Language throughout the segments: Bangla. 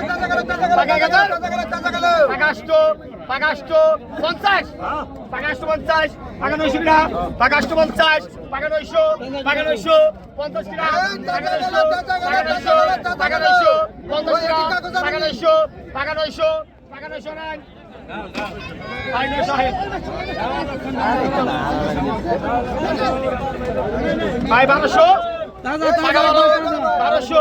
পঞ্চাশ পাকা পাকা পাকা পঞ্চাশ পাকা নয়শো কিনা পাকাষ্ট পঞ্চাশ পাকা নয়শো পাকা নয়শো পঞ্চাশ কিনা পাকা নয়শো পাকা নয়শো পাকা নয়শো পঞ্চাশ কিনা পাকা নয়শো পাকা নয়শো পাকা নয়শো নাই আয় বারোশো বারোশো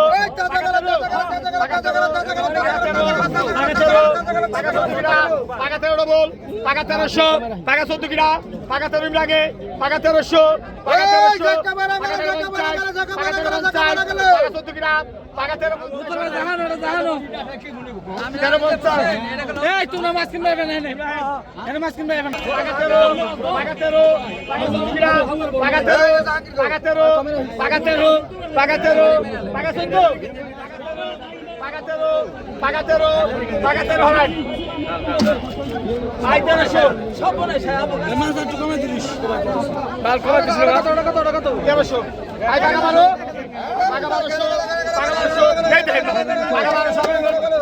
পাকা তেরো কিনা পাকা তেরোশো পাকা চোদ্দ কিনা পাকা তেরো লাগে পাকা তেরোশো পাকা তেরোশো না মাছ কিনবে না মাছ কিনবে আই টাকা বারো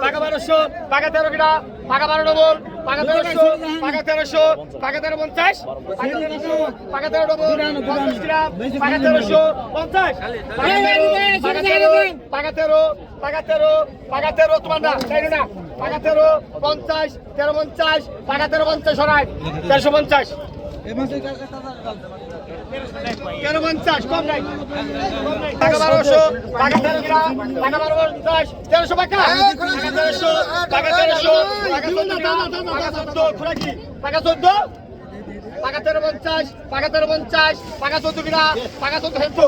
টাকা বারোশো টাকা তেরো কিনা টাকা বারো ডবল টাকা তেরোশো টাকা তেরোশো টাকা তেরো পঞ্চাশ তেরোশো তেরো ডবল পঞ্চাশ তেরোশো পঞ্চাশ টাকা তেরো টাকা তেরো টাকা তেরো তোমার তেরো পঞ্চাশ তেরো পঞ্চাশ টাকা তেরো পঞ্চাশ সরাই তেরোশো পঞ্চাশ তেরো পঞ্চাশ কম নাই টাকা বারোশো টাকা তেরোশো টাকা টাকা তেরোশো টাকা তেরোশো টাকা চোদ্দ টাকা চোদ্দ খোলা কি? টাকা চোদ্দ? টাকা তেরো পঞ্চাশ টাকা তেরো পঞ্চাশ টাকা চোদ্দ কিনা? টাকা চোদ্দ টাকা চোদ্দ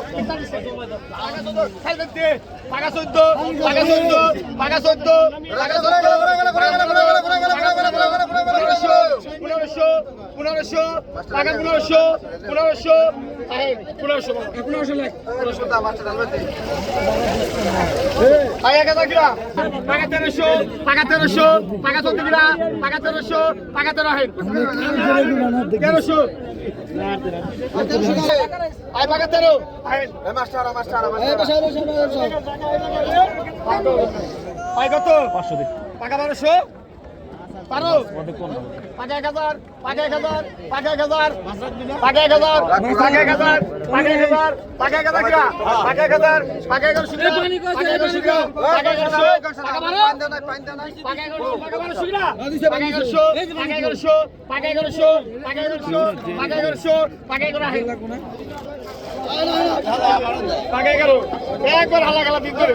টাকা চোদ্দ টাকা চোদ্দ টাকা চোদ্দ টাকা পনেরোশো পনেরোশো টাকা পনেরোশো পনেরোশো পনেরোশো পনেরোশো লাখ। এক হাজার কিনা টাকা তেরোশো টাকা তেরোশো টাকা চোদ্দ কিনা টাকা তেরোশো টাকা তেরো তেরোশো। আয় টাকা তেরো। আয়। আয় কত? পাঁচশো টাকা বারোশো? পারো পাঁচ এক হাজার পাঁচ এক হাজার পাঁচ এক হাজার পাঁচ এক হাজার পাঁচ এক হাজার পাঁচ এক হাজার পাঁচ এক হাজার কিনা পাঁচ এক হাজার পাঁচ এক হাজার শুনে পাঁচ এক হাজার শুনে পাঁচ এক হাজার টাকা বারো পাঁচ এগারোশো টাকা বারোশো কিনা পাঁচ পাঁচ এগারোশো পাঁচ এগারোশো পাঁচ এগারোশো পাঁচ এগারোশো পাঁচ এগারো আহে পাঁচ এগারো একবার হালা খেলা দিন করে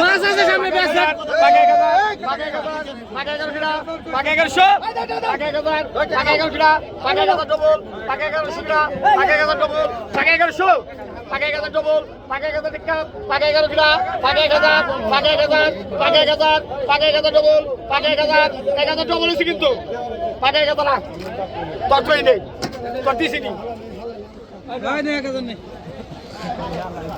মাছ আছে সামনে বেশ কিন্তু পাঁচ এক হাজার ততই নেই হাজার নেই